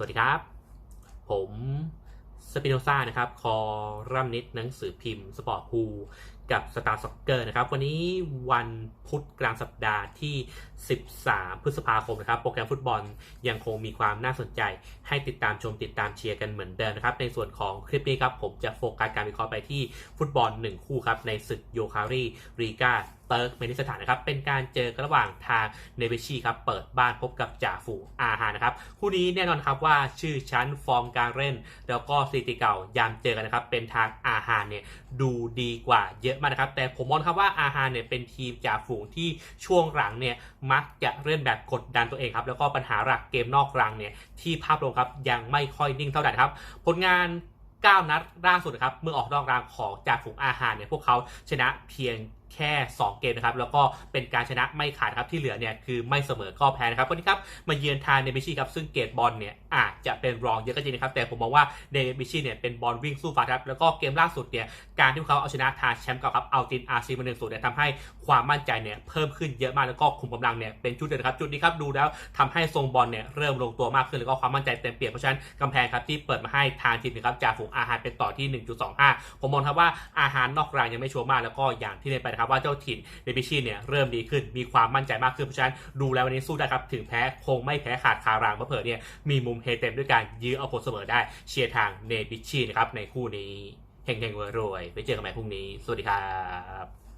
วัสดีครับ ผมสปิโนซ่านะครับ คอรัมนิดหนังสือพิมพ์ สปอร์ตพู กับสตาร์ซ็อกเกอร์นะครับ วันนี้วันพุธกลางสัปดาห์ที่ 13 พฤษภาคมนะครับ โปรแกรมฟุตบอลยังคงมีความน่าสนใจให้ติดตามชมติดตามเชียร์กันเหมือนเดิมนะครับ ในส่วนของคลิปนี้ครับ ผมจะโฟกัสการวิเคราะห์ไปที่ฟุตบอล 1 คู่ครับ ในศึกโยคารีรีกาเติร์กเมนิสถานนะครับ เป็นการเจอกันระหว่างทางเนเวชีครับ เปิดบ้านพบกับจ่าฝูอาหานะครับ คู่นี้แน่นอนครับว่าชื่อชั้นฟอร์มการเล่น แล้วก็สถิติเก่ายามเจอกันนะครับ เป็นทางอาหาเนี่ยดูดีกว่าเยอะมานะครับ แต่ผมมองครับว่าอาหาเนี่ยเป็นทีมจ่าฝูงที่ช่วงหลังเนี่ยมักจะเล่นแบบกดดันตัวเองครับ แล้วก็ปัญหาหลักเกมนอกรังเนี่ยที่ภาพรวมครับยังไม่ค่อยนิ่งเท่าไหร่ครับ ผลงาน9นัดล่าสุดนะครับเมื่อออกนอกรางของจากฝูงอาหารเนี่ยพวกเขาชนะเพียง แค่ 2 เกมนะครับ แล้วก็เป็นการชนะไม่ขาดครับที่เหลือเนี่ยคือไม่เสมอก็แพ้นะครับวันนี้ครับมาเยือนทางเนบิชีครับซึ่งเกตบอลเนี่ยอาจจะเป็นรองเยอะก็จริงนะครับแต่ผมมองว่าเนบิชีเนี่ยเป็นบอลวิ่งสู้ฟัดครับแล้วก็เกมล่าสุดเนี่ยการที่เขาเอาชนะทางแชมป์เก่าครับเอาตินอาร์ซีมาหนึ่งศูนย์เนี่ยทำให้ความมั่นใจเนี่ยเพิ่มขึ้นเยอะมากแล้วก็คุมกำลังเนี่ยเป็นจุดเด่นครับจุดนี้ครับดูแล้วทำให้ทรงบอลเนี่ยเริ่มลงตัวมากขึ้นแล้วก็ความมั่นใจเต็มเปี่ยมเพราะฉะนั้นกำแพงครับที่เปิดมาให้ทางทีมนะครับจากฝูงอาหารเป็นต่อที่ 1.25 ผมมองครับว่าอาหารนอกรางยังไม่ชัวร์มากแล้วก็อย่างที่เรียนไปนะครับว่าเจ้าถิ่นเดบิชีเนี่ยเริ่มดีขึ้นมีความมั่นใจมากขึ้นเพราะฉะนั้นดูแล้ววันนี้สู้ได้ครับถึงแพ้คงไม่แพ้ขาดคารางเพราะเผื่อเนี่ยมีมุมเฮเต็มด้วยการยื้อเอาผลเสมอได้เชียร์ทางเนบิชีนะครับในคู่นี้เฮงๆรวยๆไปเจอกันใหม่พรุ่งนี้ สวัสดีครับ